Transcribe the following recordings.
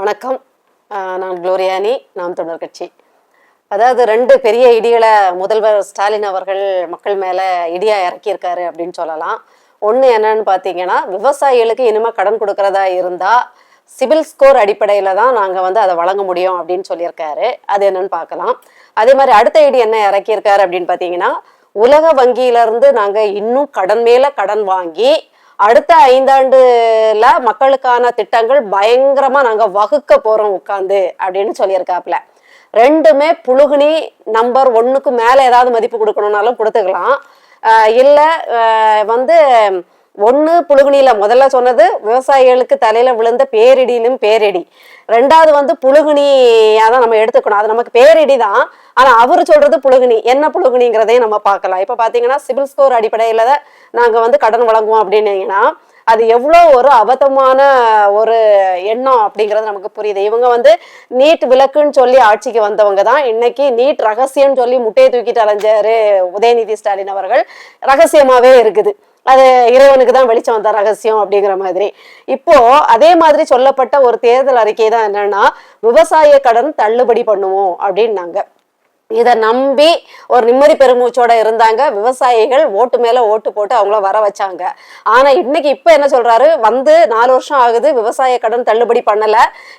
வணக்கம். நான் குளோரியானி நாம் தமிழர் கட்சி. அதாவது ரெண்டு பெரிய இடிகளை முதல்வர் ஸ்டாலின் அவர்கள் மக்கள் மேலே இடியாக இறக்கியிருக்காரு அப்படின்னு சொல்லலாம். ஒன்று என்னன்னு பார்த்தீங்கன்னா விவசாயிகளுக்கு இனிமேல் கடன் கொடுக்கறதா இருந்தால் சிபில் ஸ்கோர் அடிப்படையில் தான் நாங்கள் வந்து அதை வழங்க முடியும் அப்படின்னு சொல்லியிருக்காரு. அது என்னன்னு பார்க்கலாம். அதே மாதிரி அடுத்த ஐடி என்ன இறக்கியிருக்காரு அப்படின்னு பார்த்தீங்கன்னா உலக வங்கியிலிருந்து நாங்கள் இன்னும் கடன் மேலே கடன் வாங்கி அடுத்த ஐந்தாண்டுல மக்களுக்கான திட்டங்கள் பயங்கரமா நாங்க வகுக்க போறோம் உட்காந்து அப்படின்னு சொல்லியிருக்காப்ல ரெண்டுமே புழுகுனி நம்பர் ஒன்னுக்கு மேல ஏதாவது மதிப்பு கொடுக்கணும்னாலும் கொடுத்துக்கலாம். இல்லை இல்ல வந்து ஒன்று புழுகுனியில் முதல்ல சொன்னது விவசாயிகளுக்கு தலையில் விழுந்த பேரிடியிலும் பேரிடி. ரெண்டாவது வந்து புழுகுனியாக தான் நம்ம எடுத்துக்கணும். அது நமக்கு பேரிடி தான். ஆனால் அவர் சொல்கிறது புழுகுனி என்ன புழுகுனிங்கிறதையும் நம்ம பார்க்கலாம். இப்போ பார்த்தீங்கன்னா சிபில் ஸ்கோர் அடிப்படையில் தான் நாங்கள் வந்து கடன் வழங்குவோம் அப்படின்னீங்கன்னா அது எவ்வளோ ஒரு அபத்தமான ஒரு எண்ணம் அப்படிங்கிறது நமக்கு புரியுது. இவங்க வந்து நீட் விளக்குன்னு சொல்லி ஆட்சிக்கு வந்தவங்க தான். இன்னைக்கு நீட் ரகசியம்னு சொல்லி முட்டையை தூக்கிட்டு அலைஞ்சாரு உதயநிதி ஸ்டாலின் அவர்கள். ரகசியமாகவே இருக்குது. அது இறைவனுக்கு தான் வெளிச்சம் வந்த ரகசியம் அப்படிங்கிற மாதிரி. இப்போ அதே மாதிரி சொல்லப்பட்ட ஒரு தேர்தல் அறிக்கை தான் என்னன்னா விவசாய கடன் தள்ளுபடி பண்ணுவோம் அப்படின்னாங்க. இதை நம்பி ஒரு நிம்மதி பெருமூச்சோட இருந்தாங்க. விவசாயிகள் ஓட்டு மேல ஓட்டு போட்டு அவங்கள வர வச்சாங்க. ஆனா இன்னைக்கு இப்ப என்ன சொல்றாரு? வந்து நாலு வருஷம் ஆகுது விவசாய கடன் தள்ளுபடி பண்ணல.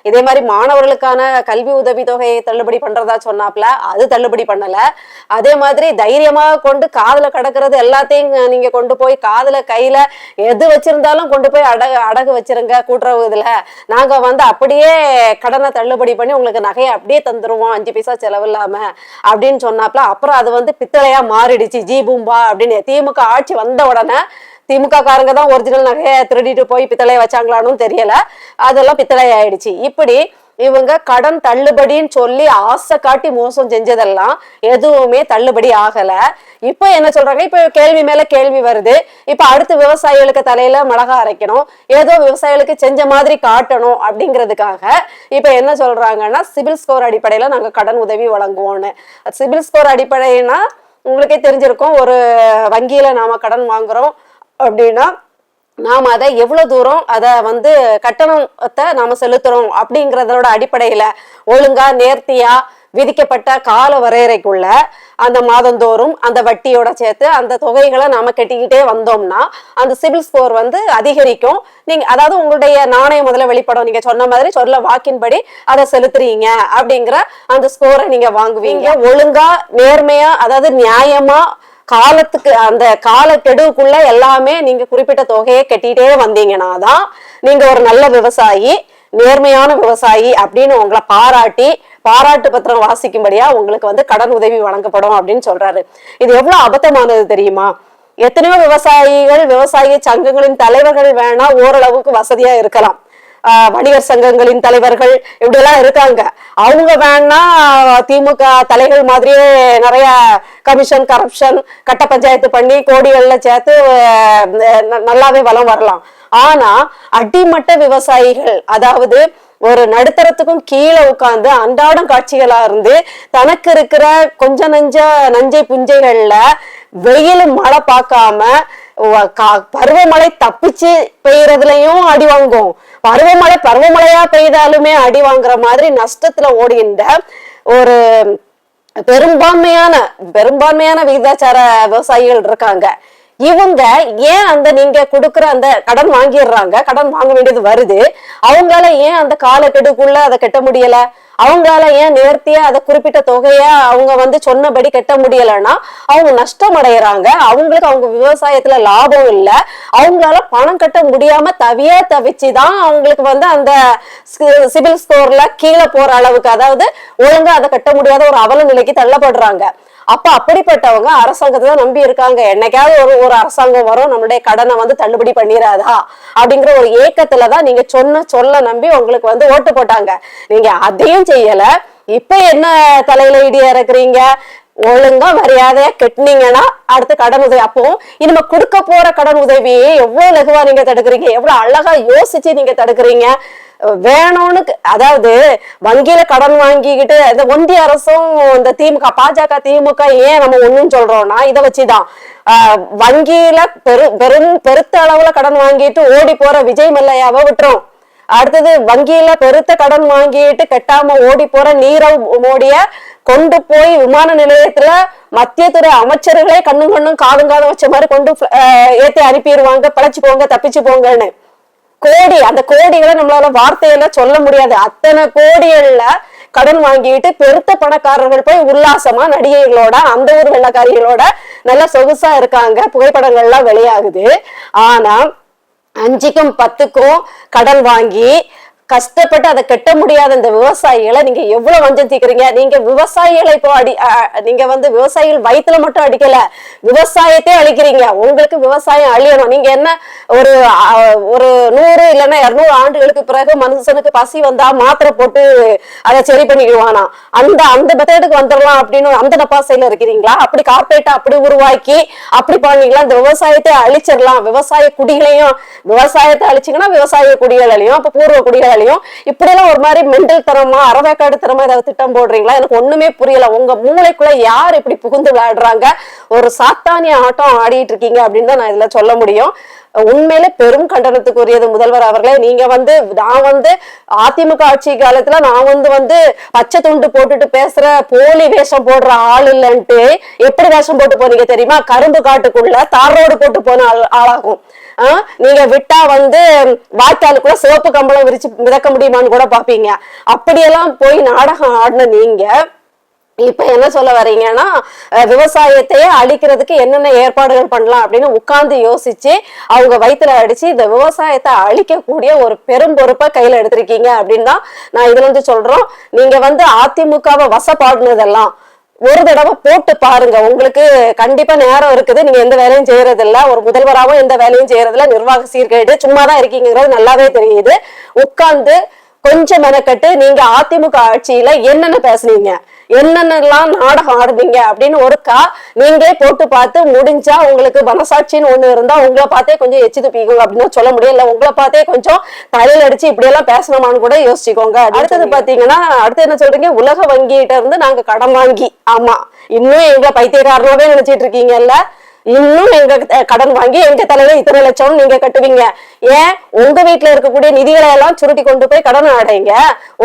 இதே மாதிரி மாணவர்களுக்கான கல்வி உதவி தொகையை தள்ளுபடி பண்றதா சொன்னாப்ல அது தள்ளுபடி பண்ணல. அதே மாதிரி தைரியமா கொண்டு காதில் கடக்கிறது எல்லாத்தையும் நீங்க கொண்டு போய் காதில் கையில எது வச்சிருந்தாலும் கொண்டு போய் அடகு அடகு வச்சிருங்க கூட்டுறவு இதுல. நாங்க வந்து அப்படியே கடனை தள்ளுபடி பண்ணி உங்களுக்கு நகையை அப்படியே தந்துருவோம் அஞ்சு பைசா செலவு இல்லாம. அப்படின்னு சொன்னாப்ல. அப்புறம் அது வந்து பித்தளையா மாறிடுச்சு. ஜி பூம்பா அப்படின்னு திமுக ஆட்சி வந்த உடனே திமுக காரங்க தான் ஒரிஜினல் நகையை திருடிட்டு போய் பித்தளையை வச்சாங்களான்னு தெரியல. அதெல்லாம் பித்தளை ஆயிடுச்சு இப்படி இவங்க கடன் தள்ளுபடின்னு சொல்லி ஆசை காட்டி மோசம் செஞ்சதெல்லாம் எதுவுமே தள்ளுபடி ஆகல. இப்போ என்ன சொல்றாங்க? இப்போ கேள்வி மேல கேள்வி வருது. இப்போ அடுத்து விவசாயிகளுக்கு தலையில மிளகா அரைக்கணும். ஏதோ விவசாயிகளுக்கு செஞ்ச மாதிரி காட்டணும் அப்படிங்கிறதுக்காக இப்போ என்ன சொல்றாங்கன்னா சிபில் ஸ்கோர் அடிப்படையில நாங்க கடன் உதவி வழங்குவோம்னு. சிபில் ஸ்கோர் அடிப்படைனா உங்களுக்கே தெரிஞ்சிருக்கும் ஒரு வங்கியில நாம கடன் வாங்குறோம் அப்படின்னா நாம் அதை எவ்வளோ தூரம் அதை வந்து கட்டணத்தை நாம் செலுத்துறோம் அப்படிங்கிறதோட அடிப்படையில் ஒழுங்கா நேர்த்தியா விதிக்கப்பட்ட கால வரையறைக்குள்ள அந்த மாதந்தோறும் அந்த வட்டியோட சேர்த்து அந்த தொகைகளை நாம கட்டிக்கிட்டே வந்தோம்னா அந்த சிபில் ஸ்கோர் வந்து அதிகரிக்கும். நீங்க அதாவது உங்களுடைய நாணயம் முதல்ல வெளிப்படும். நீங்க சொன்ன மாதிரி சொல்ல வாக்கின்படி அதை செலுத்துறீங்க அப்படிங்கிற அந்த ஸ்கோரை நீங்க வாங்குவீங்க. ஒழுங்கா நேர்மையா அதாவது நியாயமா காலத்துக்கு அந்த காலக்கெடுவுக்குள்ள எல்லாமே நீங்க குறிப்பிட்ட தொகையை கட்டிட்டே வந்தீங்கன்னா தான் நீங்க ஒரு நல்ல விவசாயி நேர்மையான விவசாயி அப்படின்னு உங்களை பாராட்டி பாராட்டு பத்திரம் வாசிக்கும்படியா உங்களுக்கு வந்து கடன் உதவி வழங்கப்படும் அப்படின்னு சொல்றாரு. இது எவ்வளவு அபத்தமானது தெரியுமா? எத்தனையோ விவசாயிகள் விவசாய சங்கங்களின் தலைவர்கள் வேணா ஓரளவுக்கு வசதியா இருக்கலாம். வணிகர் சங்கங்களின் தலைவர்கள் இப்படியெல்லாம் இருக்காங்க. அவங்க வேணா திமுக தலைகள் மாதிரியே நிறைய கமிஷன் கரப்ஷன் கட்ட பஞ்சாயத்து பண்ணி கோடிகள்ல சேர்த்து ந- நல்லாவே வளம் வரலாம். ஆனா அடிமட்ட விவசாயிகள் அதாவது ஒரு நடுத்தரத்துக்கும் கீழே உட்காந்து அன்றாடம் காட்சிகளா இருந்து தனக்கு இருக்கிற கொஞ்ச நஞ்ச நஞ்சை புஞ்சைகள்ல வெயில் மழை பார்க்காம பருவமழை தப்பிச்சு பெய்யறதுலயும் அடி வாங்கும். பருவமழை பருவமழையா பெய்தாலுமே அடி வாங்குற மாதிரி நஷ்டத்துல ஓடுகின்ற ஒரு பெரும்பான்மையான பெரும்பான்மையான விகிதாச்சார விவசாயிகள் இருக்காங்க. இவங்க ஏன் அந்த நீங்க கொடுக்குற அந்த கடன் வாங்கிடுறாங்க? கடன் வாங்க வேண்டியது வருது. அவங்களால ஏன் அந்த காலக்கெடுக்குள்ள அதை கட்ட முடியல? அவங்களால ஏன் நேர்த்தியா அதை குறிப்பிட்ட தொகைய அவங்க வந்து சொன்னபடி கட்ட முடியலன்னா அவங்க நஷ்டம் அடைகிறாங்க அவங்களுக்கு அவங்க விவசாயத்துல லாபம் இல்லை. அவங்களால பணம் கட்ட முடியாம தவியா தவிச்சுதான் அவங்களுக்கு வந்து அந்த சிபில் ஸ்கோர்ல கீழே போற அளவுக்கு அதாவது ஒழுங்கா அதை கட்ட முடியாத ஒரு அவல நிலைக்கு தள்ளப்படுறாங்க. அப்ப அப்படிப்பட்டவங்க அரசாங்கத்தை தான் நம்பி இருக்காங்க. என்னைக்காவது ஒரு ஒரு அரசாங்கம் வரும் நம்மளுடைய கடனை வந்து தள்ளுபடி பண்ணிடாதா அப்படிங்கிற ஒரு ஏக்கத்துலதான் நீங்க சொன்ன சொல்ல நம்பி உங்களுக்கு வந்து ஓட்டு போட்டாங்க. நீங்க அதையும் செய்யல. இப்ப என்ன தலையில இடியா இறக்குறீங்க? ஒழுங்கா மரியாதையா கெட்டினீங்கன்னா அடுத்து கடன் உதவி. அப்போ இனிமே கொடுக்க போற கடன் உதவியை எவ்வளவு லகுவா நீங்க தடுக்கிறீங்க? எவ்வளவு அழகா யோசிச்சு நீங்க தடுக்கிறீங்க? வேணும்னு அதாவது வங்கியில கடன் வாங்கிக்கிட்டு இந்த ஒன்றிய அரசும் இந்த திமுக பாஜக திமுக ஏன் நம்ம ஒண்ணும் சொல்றோம்னா இதை வச்சுதான். ஆஹ் வங்கியில பெரு பெரும் பெருத்த அளவுல கடன் வாங்கிட்டு ஓடி போற விஜய் மல்லையாவை விட்டுரும் அடுத்தது வங்கியில பெருத்த கடன் வாங்கிட்டு கெட்டாம ஓடி போற நீரவ் மோடிய கொண்டு போய் விமான நிலையத்துல மத்திய துறை அமைச்சர்களே கண்ணும் கண்ணும் காதும் காதும் வச்ச மாதிரி கொண்டு அஹ், ஏத்தி அனுப்பிடுவாங்க. பழச்சு போங்க தப்பிச்சு போங்கன்னு. கோடி அந்த கோடிகளை நம்மளால வார்த்தையில சொல்ல முடியாது. அத்தனை கோடிகள்ல கடன் வாங்கிட்டு பெருத்த பணக்காரர்கள் போய் உல்லாசமா நடிகைகளோட அந்த ஊர் வெள்ளக்காரிகளோட நல்ல சொகுசா இருக்காங்க. புகைப்படங்கள்லாம் வெளியாகுது. ஆனா அஞ்சுக்கும் பத்துக்கும் கடன் வாங்கி கஷ்டப்பட்டு அதை கட்ட முடியாத இந்த விவசாயிகளை நீங்க எவ்வளவு வஞ்சம் தீக்குறீங்க நீங்க விவசாயிகளை இப்போ அடி நீங்க வந்து விவசாயிகள் வயித்துல மட்டும் அடிக்கல. விவசாயத்தை அழிக்கிறீங்க. உங்களுக்கு விவசாயம் அழியணும். நீங்க என்ன ஒரு ஒரு நூறு இல்லைன்னா இருநூறு ஆண்டுகளுக்கு பிறகு மனுஷனுக்கு பசி வந்தா மாத்திரை போட்டு அதை சரி பண்ணிக்குவானா அந்த அந்த மெத்தடுக்கு வந்துடலாம் அப்படின்னு அந்த நப்பாசையில இருக்கிறீங்களா? அப்படி கார்பரேட்டை அப்படி உருவாக்கி அப்படி பண்ணீங்களா? இந்த விவசாயத்தை அழிச்சிடலாம். விவசாய குடிகளையும் விவசாயத்தை அழிச்சிங்கன்னா விவசாய குடிகள் அழியும் அப்ப பூர்வ குடிகள் அழியும் இப்படி எல்லாம் ஒரு மாதிரி மெண்டல் தரமா அறவேக்காடு தரமா ஏதாவது திட்டம் போடுறீங்களா? எனக்கு ஒண்ணுமே புரியல. உங்க மூளைக்குள்ள யார் இப்படி புகுந்து விளையாடுறாங்க? ஒரு சாத்தானிய ஆட்டம் ஆடிட்டு இருக்கீங்க அப்படின்னு தான் நான் இதுல சொல்ல முடியும். உண்மையில பெரும் கண்டனத்துக்குரியது முதல்வர் அவர்களே நீங்க வந்து நான் வந்து அதிமுக ஆட்சி காலத்துல நான் வந்து வந்து பச்சை துண்டு போட்டுட்டு பேசுற போலி வேஷம் போடுற ஆள் இல்லைன்ட்டு எப்படி வேஷம் போட்டு போனீங்க தெரியுமா? கரும்பு காட்டுக்குள்ள தார் ரோடு போட்டு போன ஆள் ஆளாகும். நீங்க விட்டா வந்து வாய்க்காலுக்குள்ள சிவப்பு கம்பளம் விரிச்சு மிதக்க முடியுமான்னு கூட பாப்பீங்க அப்படியெல்லாம் போய் நாடகம் ஆடின நீங்க இப்ப என்ன சொல்ல வரீங்கன்னா விவசாயத்தையே அழிக்கிறதுக்கு என்னென்ன ஏற்பாடுகள் பண்ணலாம் அப்படின்னு உட்கார்ந்து யோசிச்சு அவங்க வயிற்றுல அடிச்சு இந்த விவசாயத்தை அழிக்கக்கூடிய ஒரு பெரும் பொறுப்பை கையில எடுத்திருக்கீங்க அப்படின்னு தான் நான் இதுல இருந்து சொல்றோம். நீங்க வந்து அதிமுகவை வசப்பாடுனதெல்லாம் ஒரு தடவை போட்டு பாருங்க. உங்களுக்கு கண்டிப்பா நேரம் இருக்குது. நீங்க எந்த வேலையும் செய்யறது இல்ல ஒரு முதல்வராகவும் எந்த வேலையும் செய்யறதில்ல. நிர்வாக சீர்கேடு சும்மா தான் இருக்கீங்கிறது நல்லாவே தெரியுது. உட்கார்ந்து கொஞ்சம் மெனக்கட்டு நீங்க அதிமுக ஆட்சியில என்னென்ன பேசுனீங்க? என்னென்னலாம் நாடகம் ஆடுவீங்க அப்படின்னு ஒருக்கா நீங்களே போட்டு பார்த்து முடிஞ்சா உங்களுக்கு மனசாட்சின்னு ஒண்ணு இருந்தா உங்களை பார்த்தே கொஞ்சம் எச்சு துப்பிக்கோங்க அப்படின்னு சொல்ல முடியும். இல்ல உங்களை பார்த்தே கொஞ்சம் தலையில அடிச்சு இப்படி எல்லாம் பேசணுமான்னு கூட யோசிச்சுக்கோங்க. அடுத்தது பாத்தீங்கன்னா அடுத்து என்ன சொல்றீங்க? உலக வங்கிகிட்ட இருந்து நாங்க கடன் வாங்கி. ஆமா. இன்னும் எங்களை பைத்தியக்காரனாவே நினைச்சிட்டு இருக்கீங்கல்ல. இன்னும் எங்க கடன் வாங்கி எங்க தலையில இத்தனை லட்சம் நீங்க கட்டுவீங்க? ஏன்? உங்க வீட்டுல இருக்கக்கூடிய நிதிகளை எல்லாம் சுருட்டி கொண்டு போய் கடன் அடைங்க.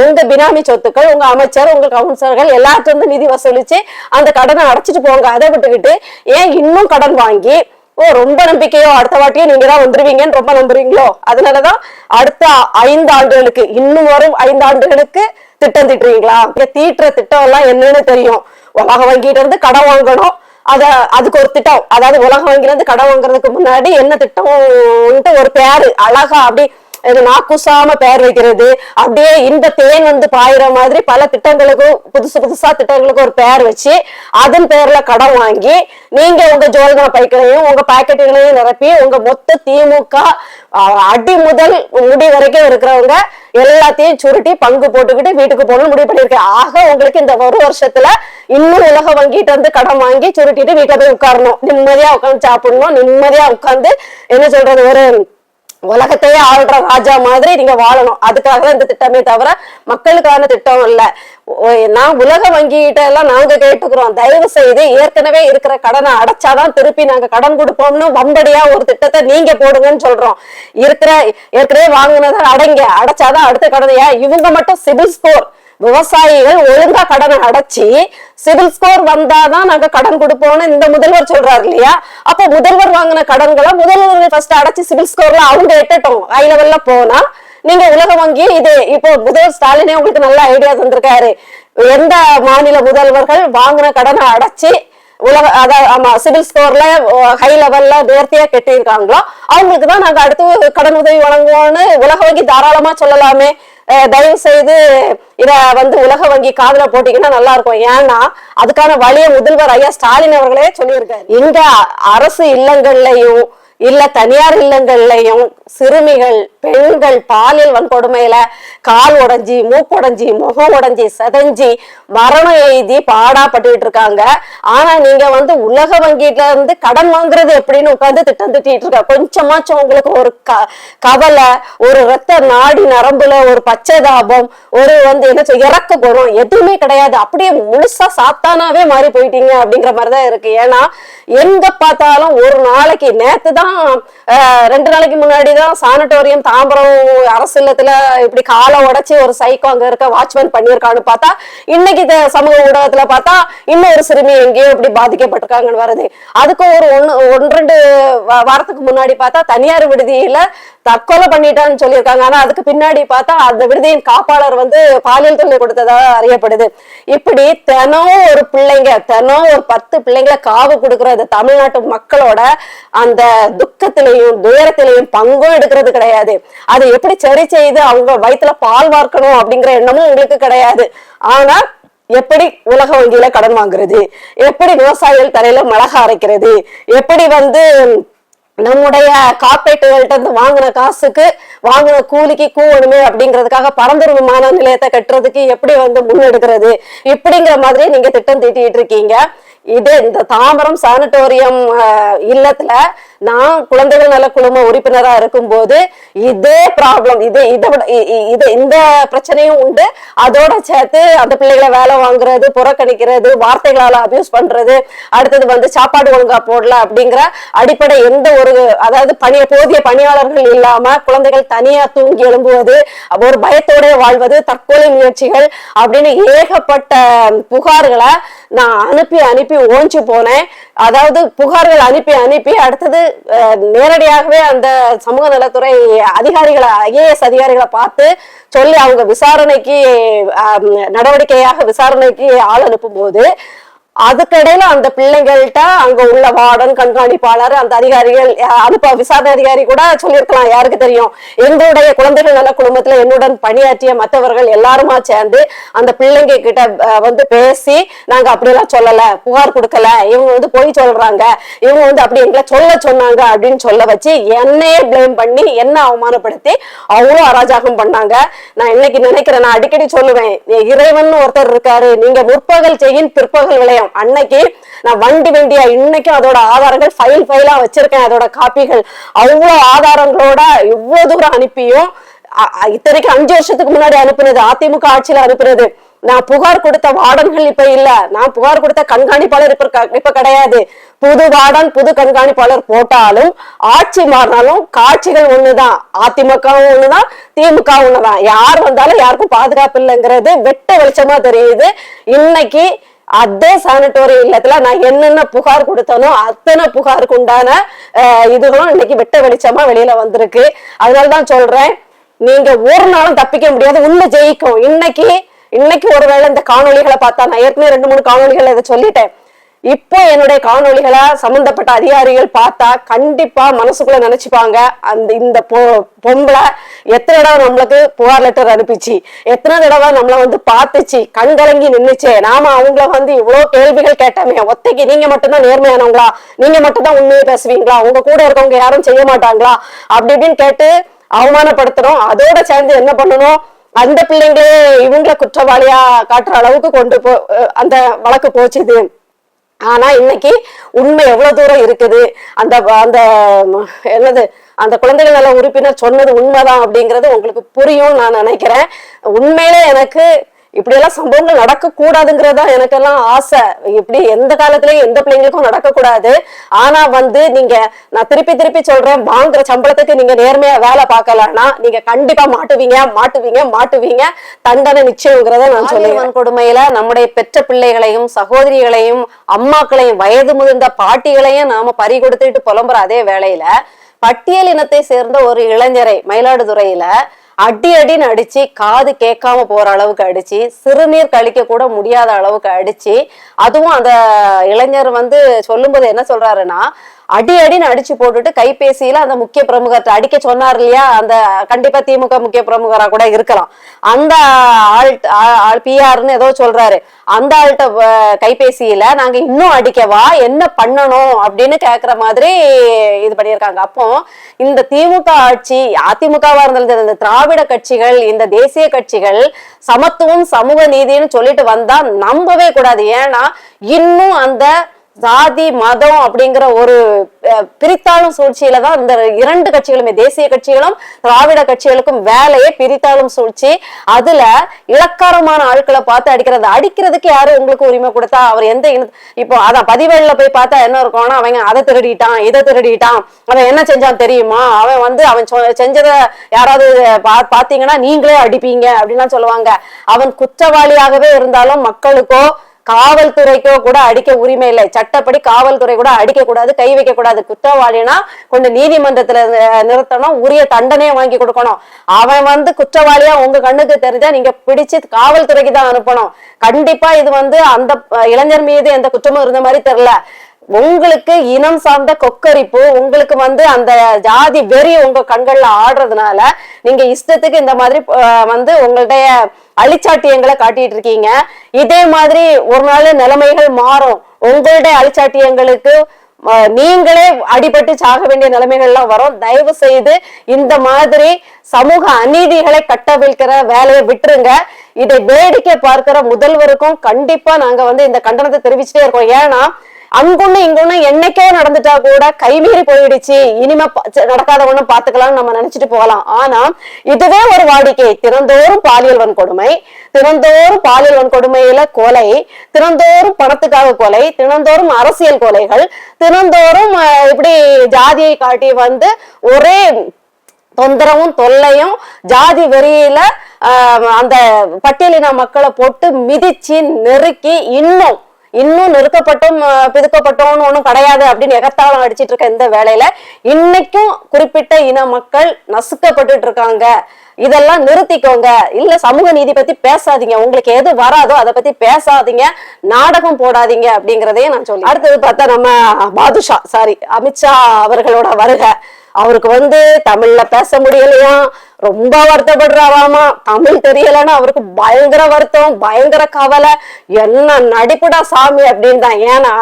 உங்க பினாமி சொத்துக்கள் உங்க அமைச்சர் உங்க கவுன்சிலர்கள் எல்லாத்துல இருந்து நிதி வசூலிச்சு அந்த கடனை அடைச்சிட்டு போங்க. அதை விட்டுக்கிட்டு ஏன் இன்னும் கடன் வாங்கி ஓ ரொம்ப நம்பிக்கையோ அடுத்த வாட்டியும் நீங்க தான் வந்துருவீங்கன்னு ரொம்ப நம்புறீங்களோ? அதனாலதான் அடுத்த ஐந்து ஆண்டுகளுக்கு இன்னும் வரும் ஐந்து ஆண்டுகளுக்கு திட்டம் திட்டுறீங்களா? தீட்டுற திட்டம் எல்லாம் என்னன்னு தெரியும். உலக வங்கிட்ட இருந்து கடன் வாங்கணும். அத அதுக்கு ஒரு திட்டம். அதாவது உலகம் வங்கில கடை கடன் வாங்குறதுக்கு முன்னாடி என்ன திட்டம்ன்ட்டு ஒரு பேரு அழகா அப்படி இது நாக்குசாம பெயர் வைக்கிறது. அப்படியே இந்த தேன் வந்து பாயிற மாதிரி பல திட்டங்களுக்கும் புதுசு புதுசா திட்டங்களுக்கும் ஒரு பெயர் வச்சு அதன் பேர்ல கடன் வாங்கி நீங்க உங்க ஜோல்னா பைக்களையும் உங்க பாக்கெட்டுகளையும் நிரப்பி உங்க மொத்த திமுக அடி முதல் முடி வரைக்கும் இருக்கிறவங்க எல்லாத்தையும் சுருட்டி பங்கு போட்டுக்கிட்டு வீட்டுக்கு போகணும்னு முடிவு பண்ணிருக்கேன் ஆக உங்களுக்கு இந்த ஒரு வருஷத்துல இன்னும் உலக வங்கிட்டு வந்து கடன் வாங்கி சுருட்டிட்டு வீட்டுல போய் உட்காரணும். நிம்மதியா உட்காந்து சாப்பிடணும். நிம்மதியா உட்காந்து என்ன சொல்றது ஒரு உலகத்தையே ஆள்ற ராஜா மாதிரி நீங்க வாழணும். அதுக்காக தான் இந்த திட்டமே தவிர மக்களுக்கான திட்டம் இல்ல. நான் உலக வங்கிகிட்ட எல்லாம் நாங்க கேட்டுக்கிறோம். தயவு செய்து ஏற்கனவே இருக்கிற கடனை அடைச்சாதான் திருப்பி நாங்க கடன் கொடுப்போம்னு வம்படியா ஒரு திட்டத்தை நீங்க போடுங்கன்னு சொல்றோம். இருக்கிற ஏற்கனவே வாங்குனதை அடைங்க. அடைச்சாதான் அடுத்த கடனையா இவங்க மட்டும் சிபில் ஸ்கோர். விவசாயிகள் ஒழுங்கா கடனை அடைச்சி சிவில் ஸ்கோர் வந்தாதான் நாங்க கடன் கொடுப்போம்னு இந்த முதல்வர் சொல்றாரு இல்லையா? அப்ப முதல்வர் வாங்கின கடன்களை முதல்வர் ஃபர்ஸ்ட் அடைச்சி சிவில் ஸ்கோர்ல அவங்க எட்டட்டும். ஹை லெவல்ல போனா நீங்க உலக வங்கி இது. இப்போ முதல்வர் ஸ்டாலினே உங்களுக்கு நல்ல ஐடியா தந்திருக்காரு. எந்த மாநில முதல்வர்கள் வாங்கின கடனை அடைச்சி உலக அதாவது ஆமா சிவில் ஸ்கோர்ல ஹை லெவல்ல நேர்த்தியா கட்டியிருக்காங்களோ அவங்களுக்கு தான் நாங்க அடுத்து கடன் உதவி வழங்குவோம்னு உலக வங்கி தாராளமா சொல்லலாமே. தயவு செய்து இதை வந்து உலக வங்கி காதல போட்டீங்கன்னா நல்லா இருக்கும் ஏன்னா அதுக்கான வழியை முதல்வர் ஐயா ஸ்டாலின் அவர்களே சொல்லியிருக்காரு. இங்க அரசு இல்லங்கள்லயும் இல்ல தனியார் இல்லங்கள்லயும் சிறுமிகள் பெண்கள் பாலியல் வன்கொடுமையில கால் உடஞ்சி மூக்குடைஞ்சி முகம் உடஞ்சி செதஞ்சி மரணம் எழுதி பாடாப்பட்டுக்கிட்டு இருக்காங்க ஆனா நீங்க வந்து உலக வங்கியில இருந்து கடன் வாங்குறது எப்படின்னு உட்காந்து திட்டம் திட்டிட்டு இருக்க? கொஞ்சமாச்சும் உங்களுக்கு ஒரு க கவலை ஒரு ரத்த நாடி நரம்புல ஒரு பச்சைதாபம் ஒரு வந்து என்ன சொல்ல இறக்க குணம் எதுவுமே கிடையாது. அப்படியே முழுசா சாத்தானாவே மாறி போயிட்டீங்க அப்படிங்கிற மாதிரிதான் இருக்கு. ஏன்னா எங்க பார்த்தாலும் ஒரு நாளைக்கு நேத்து தான் ரெண்டு நாளைக்கு முன்னாடி தான் சானிட்டோரியம் தாம்பரம் அரசு இல்லத்துல இப்படி காலை உடைச்சு ஒரு சைக்கோ அங்க இருக்க வாட்ச்மேன் பண்ணியிருக்கான்னு பார்த்தா இன்னைக்கு இந்த சமூக ஊடகத்துல பார்த்தா இன்னொரு சிறுமி எங்கேயோ இப்படி பாதிக்கப்பட்டிருக்காங்கன்னு வருது. அதுக்கு ஒரு ஒன்னு ஒன்று ரெண்டு வாரத்துக்கு முன்னாடி பார்த்தா தனியார் விடுதியில தற்கொலை பண்ணிட்டான்னு சொல்லியிருக்காங்க. ஆனா அதுக்கு பின்னாடி பார்த்தா அந்த விடுதியின் காப்பாளர் வந்து பாலியல் தொல்லை கொடுத்ததா அறியப்படுது. இப்படி தினம் ஒரு பிள்ளைங்க தினம் ஒரு பத்து பிள்ளைங்களை காவு கொடுக்கிற இந்த தமிழ்நாட்டு மக்களோட அந்த துக்கத்திலையும் துயரத்திலையும் பங்கும் எடுக்கிறது கிடையாது. அதை எப்படி சரி செய்து அவங்க வயிற்றுல பால் வார்க்கணும் அப்படிங்கிற எண்ணமும் உங்களுக்கு கிடையாது. ஆனா எப்படி உலக வங்கியில கடன் வாங்குறது? எப்படி விவசாயிகள் தலையில மிளகா அரைக்கிறது? எப்படி வந்து நம்முடைய கார்பரேட்டுகள்ட்ட இருந்து வாங்கின காசுக்கு வாங்கின கூலிக்கு கூவணுமே அப்படிங்கிறதுக்காக பரந்தூர் விமான நிலையத்தை கட்டுறதுக்கு எப்படி வந்து முன்னெடுக்கிறது? இப்படிங்கிற மாதிரி நீங்க திட்டம் தீட்டிட்டு இருக்கீங்க. இது இந்த தாம்பரம் சானிட்டோரியம் இல்லத்துல நான் குழந்தைகள் நல குழும உறுப்பினரா இருக்கும்போது இதே ப்ராப்ளம் இது இதை விட இது இந்த பிரச்சனையும் உண்டு. அதோட சேர்த்து அந்த பிள்ளைகளை வேலை வாங்குறது புறக்கணிக்கிறது வார்த்தைகளால அபியூஸ் பண்றது அடுத்தது வந்து சாப்பாடு ஒழுங்கா போடல அப்படிங்கிற அடிப்படை எந்த ஒரு அதாவது பணிய போதிய பணியாளர்கள் இல்லாம குழந்தைகள் தனியா தூங்கி எழும்புவது ஒரு பயத்தோட வாழ்வது தற்கொலை முயற்சிகள் அப்படின்னு ஏகப்பட்ட புகார்களை நான் அனுப்பி அனுப்பி ஓஞ்சு போனேன். அதாவது புகார்கள் அனுப்பி அனுப்பி அடுத்தது நேரடியாகவே அந்த சமூக நலத்துறை அதிகாரிகளை ஐஏஎஸ் அதிகாரிகளை பார்த்து சொல்லி அவங்க விசாரணைக்கு நடவடிக்கையாக விசாரணைக்கு ஆள் அனுப்பும் போது அதுக்கடையில அந்த பிள்ளைங்கள்ட்ட அங்க உள்ள வார்டன் கண்காணிப்பாளர் அந்த அதிகாரிகள் அனுப்ப விசாரணை அதிகாரி கூட சொல்லியிருக்கலாம் யாருக்கு தெரியும்? எங்களுடைய குழந்தைகள் நல்ல குடும்பத்துல என்னுடன் பணியாற்றிய மற்றவர்கள் எல்லாருமா சேர்ந்து அந்த பிள்ளைங்க கிட்ட வந்து பேசி நாங்க அப்படியெல்லாம் சொல்லல புகார் கொடுக்கல இவங்க வந்து போய் சொல்றாங்க இவங்க வந்து அப்படி எங்களை சொல்ல சொன்னாங்க அப்படின்னு சொல்ல வச்சு என்னையே பிளேம் பண்ணி என்ன அவமானப்படுத்தி அவ்வளோ அராஜகம் பண்ணாங்க. நான் இன்னைக்கு நினைக்கிறேன் நான் அடிக்கடி சொல்லுவேன் இறைவன் ஒருத்தர் இருக்காரு நீங்க முற்பகல் செய்யின் பிற்பகல் விளையும். அன்னைக்கு நான் வண்டி வண்டியா இன்னைக்கும் அதோட ஆதாரங்கள் ஃபைல் ஃபைலா வச்சிருக்கேன். அதோட காப்பிகள் அவ்வளோ ஆதாரங்களோட இவ்வளவு தூரம் அனுப்பியும் இத்தனைக்கு அஞ்சு வருஷத்துக்கு முன்னாடி அனுப்புனது அதிமுக ஆட்சியில அனுப்புனது. நான் புகார் கொடுத்த வார்டன்கள் இப்ப இல்ல. நான் புகார் கொடுத்த கண்காணிப்பாளர் இப்ப இப்ப கிடையாது. புது வார்டன் புது கண்காணிப்பாளர் போட்டாலும் ஆட்சி மாறினாலும் காட்சிகள் ஒண்ணுதான். அதிமுகவும் ஒண்ணுதான் திமுக ஒண்ணுதான். யார் வந்தாலும் யாருக்கும் பாதுகாப்பு இல்லைங்கிறது வெட்ட வெளிச்சமா தெரியுது. இன்னைக்கு அதே சானிட்டோரி இல்லத்துல நான் என்னென்ன புகார் கொடுத்தனோ அத்தனை புகாருக்கு உண்டான அஹ், இதுகளும் இன்னைக்கு வெட்ட வெளிச்சமா வெளியில வந்திருக்கு. அதனாலதான் சொல்றேன் நீங்க ஒரு நாளும் தப்பிக்க முடியாது உண்மை ஜெயிக்கும். இன்னைக்கு இன்னைக்கு ஒருவேளை இந்த காணொளிகளை பார்த்தா நான் ஏற்கனவே ரெண்டு மூணு காணொளிகளை இதை சொல்லிட்டேன். இப்போ என்னுடைய காணொளிகளை சம்பந்தப்பட்ட அதிகாரிகள் பார்த்தா கண்டிப்பா மனசுக்குள்ள நினைச்சுப்பாங்க. அந்த இந்த பொ- பொம்பளை எத்தனை தடவை நம்மளுக்கு புகார் லெட்டர் அனுப்பிச்சு எத்தனை தடவை நம்மளை வந்து பார்த்துச்சு கண்கலங்கி நின்றுச்சு நாம அவங்கள வந்து இவ்வளவு கேள்விகள் கேட்டோமே ஒத்தைக்கு நீங்க மட்டும்தான் நேர்மையானவங்களா? நீங்க மட்டும்தான் உண்மையை பேசுவீங்களா? உங்க கூட இருக்கவங்க யாரும் செய்ய மாட்டாங்களா? அப்படி இப்படின்னு கேட்டு அவமானப்படுத்தணும் அதோட சேர்ந்து என்ன பண்ணணும்? அந்த பிள்ளைங்களே இவங்கள குற்றவாளியா காட்டுற அளவுக்கு கொண்டு போ அந்த வழக்கு போச்சுது. ஆனா இன்னைக்கு உண்மை எவ்வளவு தூரம் இருக்குது? அந்த அந்த என்னது அந்த குழந்தைகள் நல உறுப்பினர் சொன்னது உண்மைதான் அப்படிங்கிறது உங்களுக்கு புரியும் நான் நினைக்கிறேன். உண்மையில எனக்கு இப்படியெல்லாம் சம்பவங்கள் நடக்க கூடாதுங்கிறதா எனக்கெல்லாம் ஆசை. இப்படி எந்த காலத்திலயும் எந்த பிள்ளைங்களுக்கும் நடக்கக்கூடாது. ஆனா வந்து நீங்க நான் திருப்பி திருப்பி சொல்றேன் வாங்குற சம்பளத்துக்கு நீங்க நேர்மையா வேலை பார்க்கலன்னா நீங்க கண்டிப்பா மாட்டுவீங்க மாட்டுவீங்க மாட்டுவீங்க. தண்டனை நிச்சயங்கிறத நான் சொல்லுவேன். கொடுமையில நம்முடைய பெற்ற பிள்ளைகளையும் சகோதரிகளையும் அம்மாக்களையும் வயது முதிர்ந்த பாட்டிகளையும் நாம பறி கொடுத்துட்டு புலம்புற அதே வேளையில பட்டியல் இனத்தை சேர்ந்த ஒரு இளைஞரை மயிலாடுதுறையில அடி அடின்னு அடிச்சு காது கேட்காம போற அளவுக்கு அடிச்சு சிறுநீர் கழிக்க கூட முடியாத அளவுக்கு அடிச்சு அதுவும் அந்த இளைஞர் வந்து சொல்லும்போது என்ன சொல்றாருன்னா அடி அடின்னு அடிச்சு போட்டுட்டு கைபேசியில அந்த முக்கிய பிரமுகர்கிட்ட அடிக்க சொன்னார் இல்லையா? அந்த கண்டிப்பா திமுக முக்கிய பிரமுகரா கூட இருக்கலாம். அந்த ஆள் ஆள் பிஆர்னு ஏதோ சொல்றாரு. அந்த ஆள்கிட்ட கைபேசியில நாங்க இன்னும் அடிக்கவா? என்ன பண்ணணும்? அப்படின்னு கேக்குற மாதிரி இது பண்ணியிருக்காங்க. அப்போ இந்த திமுக ஆட்சி அதிமுகவா இருந்தாலும் இந்த திராவிட கட்சிகள் இந்த தேசிய கட்சிகள் சமத்துவம் சமூக நீதினு சொல்லிட்டு வந்தா நம்பவே கூடாது. ஏன்னா இன்னும் அந்த சாதி மதம் அப்படிங்கிற ஒரு பிரித்தாளும் சூழ்ச்சியில தான் இந்த இரண்டு கட்சிகளுமே தேசிய கட்சிகளும் திராவிட கட்சிகளுக்கும் வேலையே பிரித்தாளும் சூழ்ச்சி. அதுல இலக்காரமான ஆட்களை பார்த்து அடிக்கிறது. அடிக்கிறதுக்கு யாரு உங்களுக்கு உரிமை கொடுத்தா? அவர் எந்த இன இப்போ அதான் பதிவேல போய் பார்த்தா என்ன இருக்கும்னா அவங்க அதை திருடிட்டான் இதை திருடிட்டான். அவன் என்ன செஞ்சான் தெரியுமா? அவன் வந்து அவன் சொ- செஞ்சதை யாராவது பா- பாத்தீங்கன்னா நீங்களே அடிப்பீங்க அப்படின்லாம் சொல்லுவாங்க. அவன் குற்றவாளியாகவே இருந்தாலும் மக்களுக்கோ காவல்துறைக்கோ கூட அடிக்க உரிமை இல்லை. சட்டப்படி காவல்துறை கூட அடிக்க கூடாது கை வைக்க கூடாது. குற்றவாளினா கொண்டு நீதிமன்றத்துல நிறுத்தணும். உரிய தண்டனையை வாங்கி கொடுக்கணும். அவன் வந்து குற்றவாளியா உங்க கண்ணுக்கு தெரிஞ்சா நீங்க பிடிச்சு காவல்துறைக்கு தான் அனுப்பணும். கண்டிப்பா இது வந்து அந்த இளைஞர் மீது எந்த குற்றமும் இருந்த மாதிரி தெரியல. உங்களுக்கு இனம் சார்ந்த கொக்கரிப்பு உங்களுக்கு வந்து அந்த ஜாதி வெறி உங்க கண்கள்ல ஆடுறதுனால நீங்க இஷ்டத்துக்கு இந்த மாதிரி வந்து உங்களுடைய அழிச்சாட்டியங்களை காட்டிட்டு இருக்கீங்க. இதே மாதிரி ஒரு நாள் நிலைமைகள் மாறும். உங்களுடைய அழிச்சாட்டியங்களுக்கு நீங்களே அடிபட்டு சாக வேண்டிய நிலைமைகள்லாம் வரும். தயவு செய்து இந்த மாதிரி சமூக அநீதிகளை கட்டவிழ்க்கிற வேலையை விட்டுருங்க. இதை வேடிக்கை பார்க்கிற முதல்வருக்கும் கண்டிப்பா நாங்க வந்து இந்த கண்டனத்தை தெரிவிச்சுட்டே இருக்கோம். ஏன்னா அங்கொன்னு இங்கொன்னு என்னைக்கோ நடந்துட்டா கூட கைமீறி போயிடுச்சு. இனிமே நடக்காத ஒண்ணும் பாத்துக்கலாம்னு நம்ம நினைச்சிட்டு போகலாம். ஆனா இதுவே ஒரு வாடிக்கை. தினந்தோறும் பாலியல் வன்கொடுமை தினந்தோறும் பாலியல் வன்கொடுமையில கொலை திறந்தோறும் பணத்துக்காக கொலை தினந்தோறும் அரசியல் கொலைகள் திறந்தோறும் இப்படி ஜாதியை காட்டி வந்து ஒரே தொந்தரவும் தொல்லையும் ஜாதி வெறியில அந்த பட்டியலின மக்களை போட்டு மிதிச்சு நெருக்கி இன்னும் இன்னும் நெருக்கப்பட்டும் பிதுக்கப்பட்டோம்னு ஒன்றும் கிடையாது அப்படின்னு எகத்தாளம் அடிச்சிட்டு இருக்க இந்த வேலையில இன்னைக்கும் குறிப்பிட்ட இன மக்கள் நசுக்கப்பட்டுட்டு இருக்காங்க. இதெல்லாம் நிறுத்திக்கோங்க. இல்ல சமூக நீதி பத்தி பேசாதீங்க. உங்களுக்கு எது வராதோ அதை பத்தி பேசாதீங்க. நாடகம் போடாதீங்க அப்படிங்கறதையும் நான் சொல்லி அடுத்தது பார்த்தா நம்ம பாதுஷா சாரி அமித்ஷா அவர்களோட வருகை. அவருக்கு வந்து தமிழ்ல பேச முடியலையா ரொம்ப வருத்தப்படுறாராமா தமிழ் தெரியலன்னா அவருக்கு பயங்கர வருத்தம் பயங்கர கவலை. என்ன நடிப்புடா சாமி அப்படின்னு தான். ஏன்னா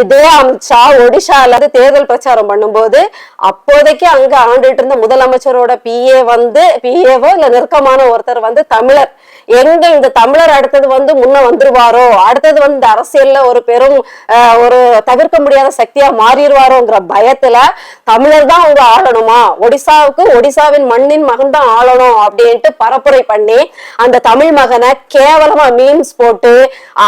இதே அமித்ஷா ஒடிஷால தேர்தல் பிரச்சாரம் பண்ணும்போது அப்போதைக்கு அங்க ஆண்டுட்டு இருந்த முதலமைச்சரோட பிஏ வந்து பிஏவோ இல்ல நெருக்கமான ஒருத்தர் வந்து தமிழர். எங்க இந்த தமிழர் அடுத்தது வந்து முன்ன வந்துருவாரோ? அடுத்தது வந்து இந்த அரசியல்ல ஒரு பெரும் ஒரு தவிர்க்க முடியாத சக்தியா மாறிடுவாரோங்கிற பயத்துல தமிழர் தான் அவங்க ஆளணுமா? ஒடிசாவுக்கு ஒடிசாவின் மண்ணின் மகன் தான் ஆளணும் அப்படின்ட்டு பரப்புரை பண்ணி அந்த தமிழ் மகனை கேவலமா மீம்ஸ் போட்டு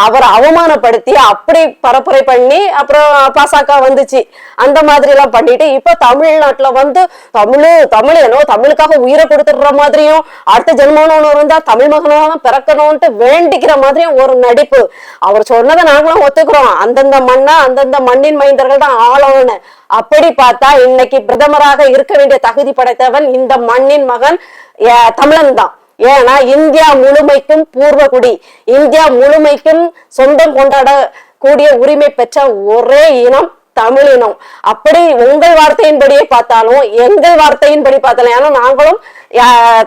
அவரை அவமானப்படுத்தி அப்படி பரப்புரை பண்ணி அப்புறம் பாசக வந்துச்சு. அந்த மாதிரி எல்லாம் பண்ணிட்டு இப்ப தமிழ்நாட்டுல வந்து தமிழ் தமிழ் என்னோ தமிழுக்காக உயிரை கொடுத்துடுற மாதிரியும் அடுத்த ஜென்மம்னு ஒண்ணு இருந்தா தமிழ் மகனும் தான் பிறக்கணும்ட்டு வேண்டிக்கிற மாதிரி ஒரு நடிப்பு. அவர் சொன்னதை நாங்களும் ஒத்துக்கிறோம். அந்தந்த மண்ணா அந்தந்த மண்ணின் மைந்தர்கள் தான் ஆளவனு அப்படி பார்த்தா இன்னைக்கு பிரதமராக இருக்க வேண்டிய தகுதி படைத்தவன் இந்த மண்ணின் மகன் தமிழன் தான். ஏன்னா இந்தியா முழுமைக்கும் பூர்வகுடி. இந்தியா முழுமைக்கும் சொந்தம் கொண்டாட கூடிய உரிமை பெற்ற ஒரே இனம் தமிழினம். அப்படி உங்கள் வார்த்தையின்படியே பார்த்தாலும் எங்கள் வார்த்தையின்படி பார்த்தாலும் ஏன்னா நாங்களும்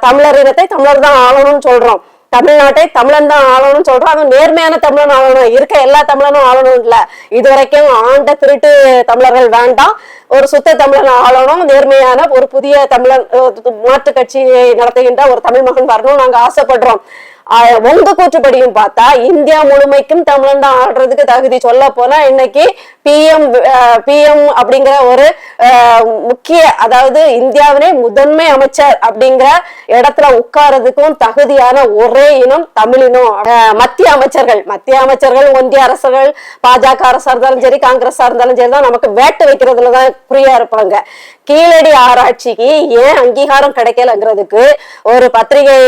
தமிழர் இனத்தை தமிழர் தான் ஆளணும்னு சொல்றோம். தமிழ்நாட்டை தமிழன் தான் ஆளணும்னு சொல்றோம். அதுவும் நேர்மையான தமிழன் ஆளணும். இருக்க எல்லா தமிழனும் ஆளணும் இல்ல. இது வரைக்கும் ஆண்ட திருட்டு தமிழர்கள் வேண்டாம். ஒரு சுத்த தமிழன் ஆளணும். நேர்மையான ஒரு புதிய தமிழன் மாற்று கட்சியை நடத்துகின்ற ஒரு தமிழ் மகன் வரணும் நாங்க ஆசைப்படுறோம். உங்க கூற்றுப்படியும் பார்த்தா இந்தியா முழுமைக்கும் தமிழன் தான் ஆடுறதுக்கு தகுதி சொல்ல போனா இன்னைக்கு பிஎம் பிஎம் அப்படிங்கிற ஒரு முக்கிய அதாவது இந்தியாவிலே முதன்மை அமைச்சர் அப்படிங்கிற இடத்துல உட்கார்றதுக்கும் தகுதியான ஒரே இனம் தமிழினம். மத்திய அமைச்சர்கள் மத்திய அமைச்சர்கள் ஒன்றிய அரசுகள் பாஜக அரசா இருந்தாலும் சரி காங்கிரஸா இருந்தாலும் சரி தான் நமக்கு வேட்டு வைக்கிறதுல தான் குறியா இருப்பாங்க. கீழடி ஆராய்ச்சிக்கு ஏன் அங்கீகாரம் கிடைக்கலங்கிறதுக்கு ஒரு பத்திரிகை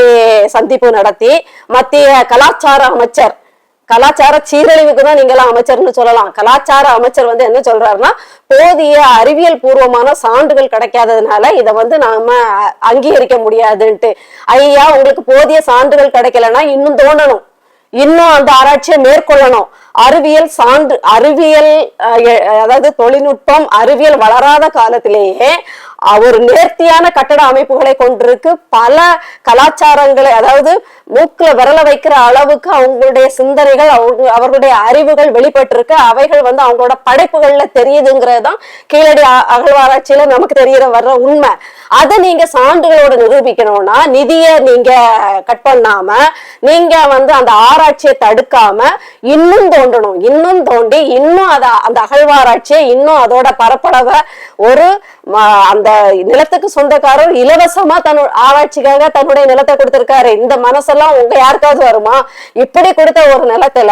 சந்திப்பு நடத்தி மத்திய கலாச்சார அமைச்சர் கலாச்சார சீரழிவுக்கு தான் நீங்களாம் அமைச்சர்னு சொல்லலாம். கலாச்சார அமைச்சர் வந்து என்ன சொல்றாருன்னா போதிய அறிவியல் பூர்வமான சான்றுகள் கிடைக்காததுனால இதை வந்து நாம அங்கீகரிக்க முடியாதுன்ட்டு. ஐயா உங்களுக்கு போதிய சான்றுகள் கிடைக்கலன்னா இன்னும் தோணணும். இன்னும் அந்த ஆராய்ச்சியை மேற்கொள்ளணும். அறிவியல் சான்று அறிவியல் அஹ், அதாவது தொழில்நுட்பம் அறிவியல் வளராத காலத்திலேயே ஒரு நேர்த்தியான கட்டட அமைப்புகளை கொண்டிருக்கு. பல கலாச்சாரங்களை அதாவது மூக்குல விரல வைக்கிற அளவுக்கு அவங்களுடைய சிந்தனைகள் அவங்க அவர்களுடைய அறிவுகள் வெளிப்பட்டிருக்கு. அவைகள் வந்து அவங்களோட படைப்புகள்ல தெரியுதுங்கிறது தான் கீழடி அகழ்வாராய்ச்சியில நமக்கு தெரியற வர்ற உண்மை. அதை நீங்க சான்றுகளோட நிரூபிக்கணும்னா நிதியை நீங்க கட் பண்ணாம நீங்க வந்து அந்த ஆராய்ச்சியை தடுக்காம இன்னும் தோண்டணும் இன்னும் தோண்டி இன்னும் அத அந்த அகழ்வாராய்ச்சியை இன்னும் அதோட பரப்பளவை ஒரு அந்த நிலத்துக்கு சொந்தக்காரர் இலவசமா தன்னோட ஆராய்ச்சிக்காக தன்னுடைய நிலத்தை கொடுத்திருக்காரு. இந்த மனசெல்லாம் உங்க யாருக்காவது வருமா? இப்படி கொடுத்த ஒரு நிலத்துல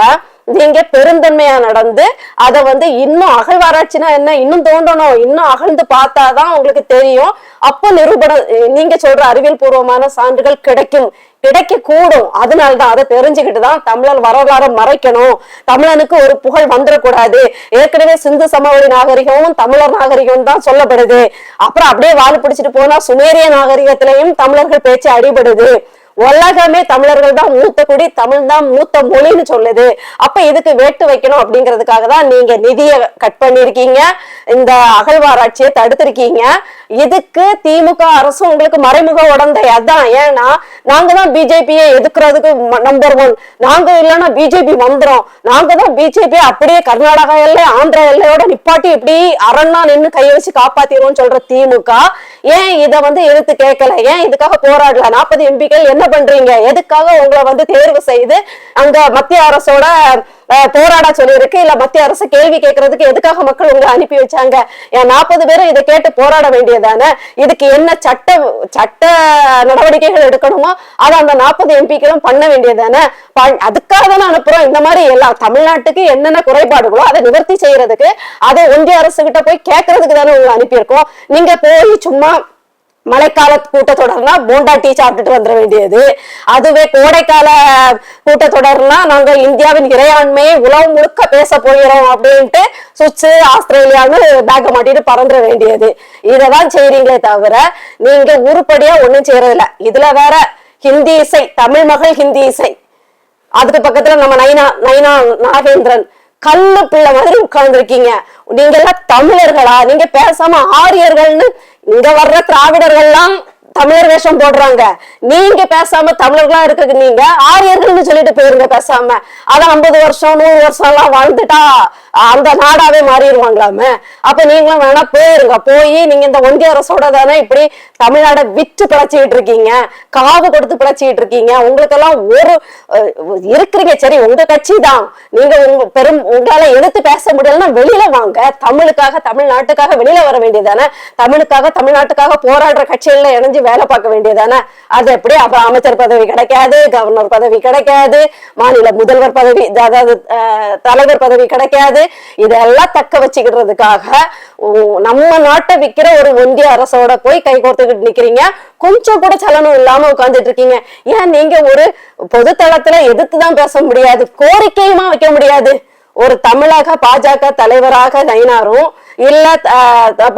நீங்க பெருந்தன்மையா நடந்து அதை வந்து இன்னும் அகழ்வாராய்ச்சினா என்ன? இன்னும் தோண்டணும் இன்னும் அகழ்ந்து பார்த்தாதான் உங்களுக்கு தெரியும். அப்போ நிரூபணம் நீங்க சொல்ற அறிவியல் பூர்வமான சான்றுகள் கிடைக்கும். கிடைக்க கூடும் அதனாலதான் அதை தெரிஞ்சுக்கிட்டு தான் தமிழர் வரலாறு மறைக்கணும். தமிழனுக்கு ஒரு புகழ் வந்துடக்கூடாது. ஏற்கனவே சிந்து சமவெளி நாகரிகமும் தமிழர் நாகரிகம் தான் சொல்லப்படுது. அப்புறம் அப்படியே வாழ் பிடிச்சிட்டு போனா சுமேரிய நாகரிகத்திலையும் தமிழர்கள் பேச்சு அடிபடுது. உலகமே தமிழர்கள் தான் மூத்த குடி தமிழ் தான் மூத்த மொழின்னு சொல்லுது. அப்ப இதுக்கு வேட்டு வைக்கணும் அப்படிங்கிறதுக்காக தான் நீங்க நிதியை கட் பண்ணிருக்கீங்க. இந்த அகழ்வாராய்ச்சியை தடுத்திருக்கீங்க. இதுக்கு திமுக அரசு உங்களுக்கு மறைமுக உடந்தை? அதான் ஏன்னா நாங்க தான் பிஜேபியை எதிர்க்கிறதுக்கு நம்பர் ஒன் நாங்க இல்லைன்னா பிஜேபி வந்துடும் நாங்க தான் பிஜேபி அப்படியே கர்நாடகா எல்லை ஆந்திரா எல்லையோட நிப்பாட்டி இப்படி அரண்ணா நின்று கையை வச்சு காப்பாத்திடுவோம் சொல்ற திமுக ஏன் இதை வந்து எதிர்த்து கேட்கல? ஏன் இதுக்காக போராடல? நாற்பது எம்பிக்கள் என்ன பண்றீங்க? எதுக்காக உங்களை வந்து தேர்வு செய்து அங்க மத்திய அரசோட போராட சொல்லியிருக்கு? இல்ல மத்திய அரசு கேள்வி கேட்கறதுக்கு எதுக்காக மக்கள் உங்களை அனுப்பி வச்சாங்க? என் நாற்பது பேரும் இதை கேட்டு போராட வேண்டியதானே? இதுக்கு என்ன சட்ட சட்ட நடவடிக்கைகள் எடுக்கணுமோ அதை அந்த நாற்பது எம்பிக்களும் பண்ண வேண்டியதானே? அதுக்காக தானே அனுப்புறோம். இந்த மாதிரி எல்லா தமிழ்நாட்டுக்கு என்னென்ன குறைபாடுகளோ அதை நிவர்த்தி செய்யறதுக்கு அதை ஒன்றிய அரசு கிட்ட போய் கேட்கறதுக்கு தானே உங்களை அனுப்பியிருக்கோம். நீங்க போய் சும்மா மழைக்கால கூட்டத்தொடர்னா போண்டா டீ சாப்பிட்டுட்டு வந்துட வேண்டியது. அதுவே கோடைக்கால கூட்டத்தொடர்னா நாங்க இந்தியாவின் இறையாண்மையை உலகம் முழுக்க பேச போகிறோம் அப்படின்ட்டு சுவிட்சு ஆஸ்திரேலியான்னு பேக்க மாட்டிட்டு பறந்துட வேண்டியது. இததான் செய்றீங்களே தவிர நீங்க உருப்படியா ஒண்ணும் செய்யறதில்ல இதுல வேற ஹிந்தி இசை தமிழ் மகள் ஹிந்தி இசை. அதுக்கு பக்கத்துல நம்ம நைனா நைனா நாகேந்திரன். கல்லு பிள்ளை மாதிரி உட்கார்ந்துருக்கீங்க. நீங்க எல்லாம் தமிழர்களா? நீங்க பேசாம ஆரியர்கள்னு இங்க வர்ற திராவிடர்கள்லாம் தமிழர் வேஷம் போடுறாங்க. நீங்க பேசாம தமிழர்களா இருக்க நீங்க ஆரியர்கள்னு சொல்லிட்டு போயிருங்க பேசாம. அதான் ஐம்பது வருஷம் நூறு வருஷம் எல்லாம் வாழ்ந்துட்டா அந்த நாடாவே மாறிடுவாங்களாமே. அப்ப நீங்களும் வேணா போயிருங்க. போய் நீங்க இந்த ஒன்றிய அரசோட தானே இப்படி தமிழ்நாட விற்று பிழைச்சிக்கிட்டு இருக்கீங்க. காவு கொடுத்து பிழைச்சிக்கிட்டு இருக்கீங்க. உங்களுக்கெல்லாம் ஒரு இருக்கிறீங்க. சரி உங்க கட்சி தான். நீங்க உங்க பெரும் உங்களால எடுத்து பேச முடியலன்னா வெளியில வாங்க. தமிழுக்காக தமிழ்நாட்டுக்காக வெளியில வர வேண்டியதானே தமிழுக்காக தமிழ்நாட்டுக்காக போராடுற கட்சிகள்ல இணைஞ்சு வேலை பார்க்க வேண்டியதானே அது எப்படி? அப்ப அமைச்சர் பதவி கிடைக்காது கவர்னர் பதவி கிடைக்காது மாநில முதல்வர் பதவி அதாவது தலைவர் பதவி கிடைக்காது. இதெல்லாம் தக்க வச்சுக்கிறதுக்காக நம்ம நாட்டை விற்கிற ஒரு ஒன்றிய அரசோட போய் கை கோர்த்துக்கிட்டு நிக்கிறீங்க. கொஞ்சம் கூட சலனம் இல்லாம உட்கார்ந்துட்டு இருக்கீங்க. ஏன் நீங்க ஒரு பொது தளத்துல எதிர்த்து தான் பேச முடியாது கோரிக்கையுமா வைக்க முடியாது? ஒரு தமிழக பாஜக தலைவராக நயினாரும் இல்ல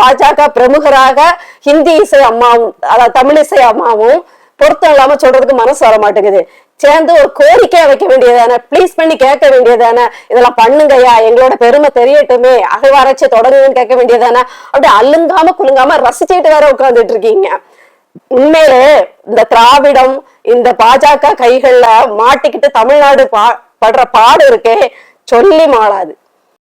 பாஜக பிரமுகராக ஹிந்தி இசை அம்மாவும் அதாவது தமிழ் இசை அம்மாவும் பொருத்தம் இல்லாம சொல்றதுக்கு மனசு வர மாட்டேங்குது. சேர்ந்து ஒரு கோரிக்கை வைக்க வேண்டியதானே? ப்ளீஸ் பண்ணி கேட்க வேண்டியதானே? இதெல்லாம் பண்ணுங்கய்யா எங்களோட பெருமை தெரியட்டுமே அகழ்வாராய்ச்சி தொடங்குன்னு கேட்க வேண்டியதானே? அப்படி அல்லுங்காம குலுங்காம ரசிச்சுட்டு வேற உட்காந்துட்டு இருக்கீங்க. உண்மையிலே இந்த திராவிடம் இந்த பாஜக கைகள்ல மாட்டிக்கிட்டு தமிழ்நாடு பா படுற பாடு இருக்கே சொல்லி மாளாது.